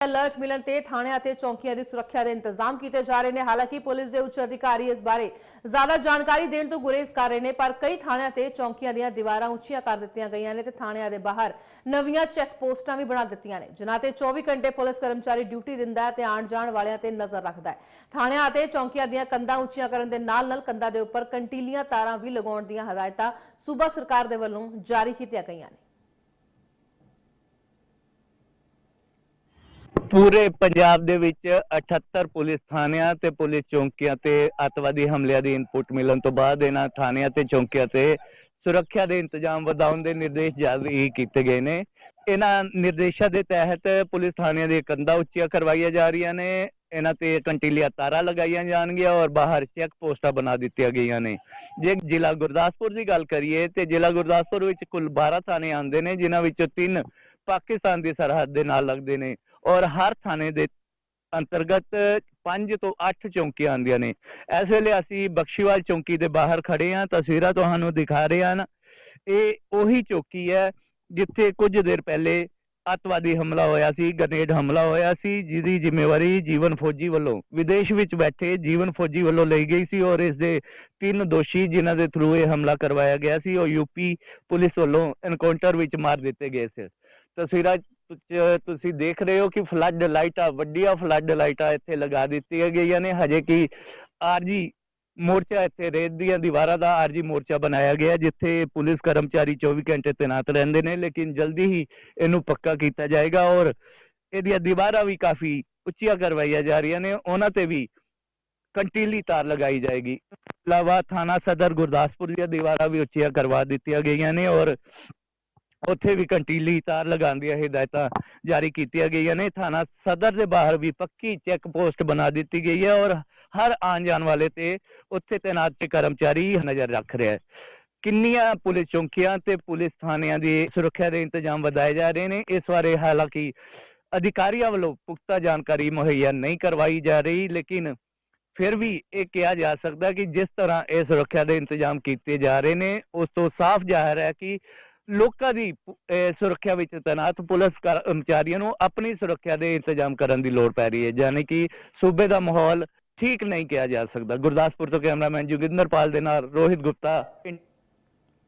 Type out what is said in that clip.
Alert ਮਿਲਣ ਤੇ ਥਾਣਿਆਂ ਅਤੇ ਚੌਂਕੀਆਂ ਦੀ ਸੁਰੱਖਿਆ ਦੇ ਇੰਤਜ਼ਾਮ ਕੀਤੇ ਜਾ ਰਹੇ ਨੇ। ਹਾਲਾਂਕਿ ਪੁਲਿਸ ਦੇ ਉੱਚ ਅਧਿਕਾਰੀ ਇਸ ਬਾਰੇ ਜ਼ਿਆਦਾ ਜਾਣਕਾਰੀ ਦੇਣ ਤੋਂ ਗੁਰੇਜ਼ ਕਰ ਰਹੇ ਨੇ, ਪਰ ਕਈ ਥਾਣਿਆਂ ਤੇ ਚੌਂਕੀਆਂ ਦੀਆਂ ਦੀਵਾਰਾਂ ਉੱਚੀਆਂ ਕਰ ਦਿੱਤੀਆਂ ਗਈਆਂ ਨੇ ਤੇ ਥਾਣਿਆਂ ਦੇ ਬਾਹਰ ਨਵੀਆਂ ਚੈੱਕ ਪੋਸਟਾਂ ਵੀ ਬਣਾ ਦਿੱਤੀਆਂ ਨੇ, ਜਿਨ੍ਹਾਂ ਤੇ 24 ਘੰਟੇ ਪੁਲਿਸ ਕਰਮਚਾਰੀ ਡਿਊਟੀ ਦਿੰਦਾ ਹੈ ਤੇ ਆਉਣ ਜਾਣ ਵਾਲਿਆਂ ਤੇ ਨਜ਼ਰ ਰੱਖਦਾ ਹੈ। ਥਾਣਿਆਂ ਅਤੇ ਚੌਂਕੀਆਂ ਦੀਆਂ ਕੰਧਾਂ ਉੱਚੀਆਂ ਕਰਨ ਦੇ ਨਾਲ ਨਾਲ ਕੰਧਾਂ ਦੇ ਉੱਪਰ ਕੰਟੀਲੀਆਂ ਤਾਰਾਂ ਵੀ ਲਗਾਉਣ ਦੀਆਂ ਹਦਾਇਤਾਂ ਸੂਬਾ ਸਰਕਾਰ ਦੇ ਵੱਲੋਂ ਜਾਰੀ ਕੀਤੀਆਂ ਗਈਆਂ ਨੇ। ਪੂਰੇ ਪੰਜਾਬ ਦੇ ਵਿੱਚ 78 ਪੁਲਿਸ ਥਾਣਿਆਂ ਤੇ ਪੁਲਿਸ ਚੌਂਕੀਆਂ ਤੇ ਅੱਤਵਾਦੀ ਹਮਲਿਆਂ ਦੀ ਇਨਪੁਟ ਮਿਲਣ ਤੋਂ ਬਾਅਦ ਇਹਨਾਂ ਥਾਣਿਆਂ ਤੇ ਚੌਂਕੀਆਂ ਤੇ ਸੁਰੱਖਿਆ ਦੇ ਇੰਤਜ਼ਾਮ ਵਧਾਉਣ ਦੇ ਨਿਰਦੇਸ਼ ਜਾਰੀ ਕੀਤੇ ਗਏ ਨੇ। ਇਹਨਾਂ ਨਿਰਦੇਸ਼ਾਂ ਦੇ ਤਹਿਤ ਪੁਲਿਸ ਥਾਣਿਆਂ ਦੀਆਂ ਕੰਧਾਂ ਉੱਚੀਆਂ ਕਰਵਾਈਆਂ ਜਾ ਰਹੀਆਂ ਨੇ। ਇਹਨਾਂ ਤੇ ਕੰਟੀਲੀਆਂ ਤਾਰਾਂ ਲਗਾਈਆਂ ਜਾਣਗੀਆਂ ਔਰ ਬਾਹਰ ਚੈੱਕ ਪੋਸਟਾਂ ਬਣਾ ਦਿੱਤੀਆਂ ਗਈਆਂ ਨੇ। ਜੇ ਜ਼ਿਲ੍ਹਾ ਗੁਰਦਾਸਪੁਰ ਦੀ ਗੱਲ ਕਰੀਏ ਤੇ ਜ਼ਿਲ੍ਹਾ ਗੁਰਦਾਸਪੁਰ ਵਿੱਚ ਕੁੱਲ 12 ਥਾਣੇ ਆਉਂਦੇ ਨੇ, ਜਿਨ੍ਹਾਂ ਵਿੱਚੋਂ ਤਿੰਨ ਪਾਕਿਸਤਾਨ ਦੀ ਸਰਹੱਦ ਦੇ ਨਾਲ ਲੱਗਦੇ ਨੇ। ਔਰ ਹਰ ਥਾਣੇ ਦੇ ਅੰਤਰਗਤ 5 ਤੋਂ 8 ਚੌਂਕੀਆਂ ਆਉਂਦੀਆਂ ਨੇ। ਇਸ ਵੇਲੇ ਅਸੀਂ ਬਖਸ਼ੀਵਾਲ ਚੌਂਕੀ ਦੇ ਬਾਹਰ ਖੜੇ ਹਾਂ, ਤਸਵੀਰਾਂ ਤੁਹਾਨੂੰ ਦਿਖਾ ਰਹੇ ਹਾਂ ਇਹ ਉਹੀ ਚੌਕੀ ਹੈ ਜਿੱਥੇ ਕੁਝ ਦੇਰ ਪਹਿਲੇ ਅੱਤਵਾਦੀ ਹਮਲਾ ਹੋਇਆ ਸੀ, ਗ੍ਰਨੇਡ ਹਮਲਾ ਹੋਇਆ ਸੀ, ਜਿਹਦੀ ਜ਼ਿੰਮੇਵਾਰੀ ਜੀਵਨ ਫੌਜੀ ਵੱਲੋਂ, ਵਿਦੇਸ਼ ਵਿੱਚ ਬੈਠੇ ਜੀਵਨ ਫੌਜੀ ਵੱਲੋਂ ਲਈ ਗਈ ਸੀ ਔਰ ਇਸ ਦੇ ਤਿੰਨ ਦੋਸ਼ੀ ਜਿਨ੍ਹਾਂ ਦੇ ਥਰੂ ਇਹ ਹਮਲਾ ਕਰਵਾਇਆ ਗਿਆ ਸੀ, ਉਹ ਯੂਪੀ ਪੁਲਿਸ ਵੱਲੋਂ ਐਨਕਾਊਂਟਰ ਵਿੱਚ ਮਾਰ ਦਿੱਤੇ ਗਏ ਸੀ। ਤਸਵੀਰਾਂ ਤੁਸੀਂ ਦੇਖ ਰਹੇ ਹੋ ਕਿ ਫਲੱਡ ਲਾਈਟਾਂ, ਵੱਡੀਆਂ ਫਲੱਡ ਲਾਈਟਾਂ ਇੱਥੇ ਲਗਾ ਦਿੱਤੀਆਂ ਗਈਆਂ ਨੇ। ਹਜੇ ਕਿ ਆਰਜੀ ਮੋਰਚਾ ਇੱਥੇ ਰੇਤ ਦੀਆਂ ਦੀਵਾਰਾਂ ਦਾ ਆਰਜੀ ਮੋਰਚਾ ਬਣਾਇਆ ਗਿਆ, ਜਿੱਥੇ ਪੁਲਿਸ ਕਰਮਚਾਰੀ 24 ਘੰਟੇ ਤੈਨਾਤ ਰਹਿੰਦੇ ਨੇ, ਲੇਕਿਨ ਜਲਦੀ ਹੀ ਇਹਨੂੰ ਪੱਕਾ ਕੀਤਾ ਜਾਏਗਾ ਔਰ ਇਹਦੀਆਂ ਦੀਵਾਰਾਂ ਵੀ ਕਾਫੀ ਉੱਚੀਆਂ ਕਰਵਾਈਆਂ ਜਾ ਰਹੀਆਂ ਨੇ। ਉਹਨਾਂ ਤੇ ਵੀ ਕੰਟੀਲੀ ਤਾਰ ਲਗਾਈ ਜਾਏਗੀ। ਇਲਾਵਾ ਥਾਣਾ ਸਦਰ ਗੁਰਦਾਸਪੁਰ ਦੀਆਂ ਦੀਵਾਰਾਂ ਵੀ ਉੱਚੀਆਂ ਕਰਵਾ ਦਿੱਤੀਆਂ ਗਈਆਂ ਨੇ ਔਰ ਉੱਥੇ ਵੀ ਕੰਟੀਲੀ ਤਾਰ ਲਗਾਉਣ ਦੀਆਂ ਹਦਾਇਤਾਂ ਜਾਰੀ ਕੀਤੀਆਂ ਗਈਆਂ ਨੇ। ਥਾਣਾ ਸਦਰ ਦੇ ਬਾਹਰ ਵੀ ਪੱਕੀ ਚੈੱਕ ਪੋਸਟ ਬਣਾ ਦਿੱਤੀ ਗਈ ਹੈ ਔਰ ਹਰ ਆਉਣ ਜਾਣ ਵਾਲੇ ਤੇ ਉੱਥੇ ਤੈਨਾਤ ਕਰਮਚਾਰੀ ਨਜ਼ਰ ਰੱਖ ਰਿਹਾ ਹੈ। ਕਿੰਨੀਆਂ ਪੁਲਿਸ ਚੌਂਕੀਆਂ ਤੇ ਪੁਲਿਸ ਥਾਣਿਆਂ ਦੀ ਸੁਰੱਖਿਆ ਦੇ ਇੰਤਜ਼ਾਮ ਵਧਾਏ ਜਾ ਰਹੇ ਨੇ। ਇਸ ਬਾਰੇ ਹਾਲਾਂਕਿ ਅਧਿਕਾਰੀਆਂ ਵੱਲੋਂ ਪੁਖਤਾ ਜਾਣਕਾਰੀ ਮੁਹੱਈਆ ਨਹੀਂ ਕਰਵਾਈ ਜਾ ਰਹੀ, ਲੇਕਿਨ ਫਿਰ ਵੀ ਇਹ ਕਿਹਾ ਜਾ ਸਕਦਾ ਕਿ ਜਿਸ ਤਰ੍ਹਾਂ ਇਹ ਸੁਰੱਖਿਆ ਦੇ ਇੰਤਜ਼ਾਮ ਕੀਤੇ ਜਾ ਰਹੇ ਨੇ, ਉਸ ਤੋਂ ਸਾਫ਼ ਜ਼ਾਹਿਰ ਹੈ ਕਿ ਲੋਕਾਂ ਦੀ ਸੁਰੱਖਿਆ ਵਿੱਚ ਤੈਨਾਤ ਪੁਲਿਸ ਕਰਮਚਾਰੀਆਂ ਨੂੰ ਆਪਣੀ ਸੁਰੱਖਿਆ ਦੇ ਇੰਤਜ਼ਾਮ ਕਰਨ ਦੀ ਲੋੜ ਪੈ ਰਹੀ ਹੈ ਯਾਨੀ ਕਿ ਸੂਬੇ ਦਾ ਮਾਹੌਲ ਠੀਕ ਨਹੀਂ ਕਿਹਾ ਜਾ ਸਕਦਾ। ਗੁਰਦਾਸਪੁਰ ਤੋਂ ਕੈਮਰਾਮੈਨ ਜੋਗਿੰਦਰਪਾਲ ਦੇ ਨਾਲ ਰੋਹਿਤ ਗੁਪਤਾ